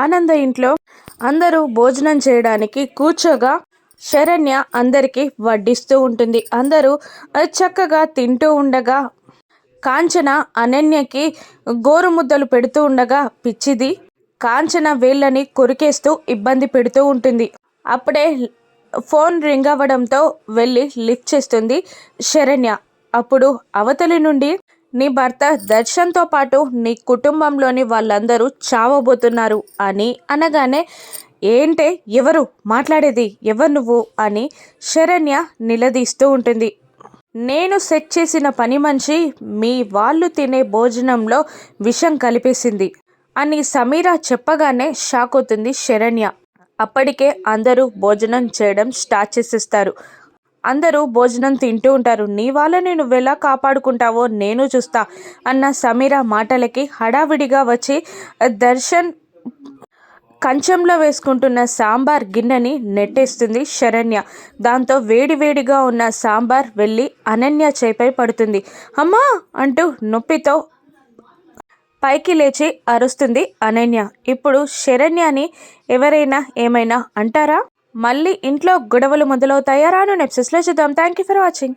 ఆనంద ఇంట్లో అందరూ భోజనం చేయడానికి కూర్చోగా శరణ్య అందరికీ వడ్డిస్తూ ఉంటుంది. అందరూ చక్కగా తింటూ ఉండగా కాంచన అనన్యకి గోరుముద్దలు పెడుతూ ఉండగా పిచ్చిది కాంచన వేళ్ళని కొరికేస్తూ ఇబ్బంది పెడుతూ ఉంటుంది. అప్పుడే ఫోన్ రింగ్ అవ్వడంతో వెళ్ళి లిఫ్ట్ చేస్తుంది శరణ్య. అప్పుడు అవతలి నుండి నీ భర్త దర్శన్తో పాటు నీ కుటుంబంలోని వాళ్ళందరూ చావబోతున్నారు అని అనగానే ఏంటే ఎవరు మాట్లాడేది? ఎవరు నువ్వు? అని శరణ్య నిలదీస్తూ ఉంటుంది. నేను సెట్ చేసిన పని మనిషి మీ వాళ్ళు తినే భోజనంలో విషం కలిపేసింది అని సమీర చెప్పగానే షాక్ అవుతుంది శరణ్య. అప్పటికే అందరూ భోజనం చేయడం స్టార్ట్ చేసేస్తారు. అందరూ భోజనం తింటూ ఉంటారు. నీ వాళ్ళని నువ్వెలా కాపాడుకుంటావో నేను చూస్తా అన్న సమీర మాటలకి హడావిడిగా వచ్చి దర్శన్ కంచంలో వేసుకుంటున్న సాంబార్ గిన్నెని నెట్టేస్తుంది శరణ్య. దాంతో వేడివేడిగా ఉన్న సాంబార్ వెళ్ళి అనన్య చేపై పడుతుంది. అమ్మా! అంటూ నొప్పితో పైకి లేచి అరుస్తుంది అనన్య. ఇప్పుడు శరణ్యని ఎవరైనా ఏమైనా అంటారా? మళ్ళీ ఇంట్లో గొడవలు మొదలవుతాయా? రాను నెప్సెస్లో చూద్దాం. Thank you for watching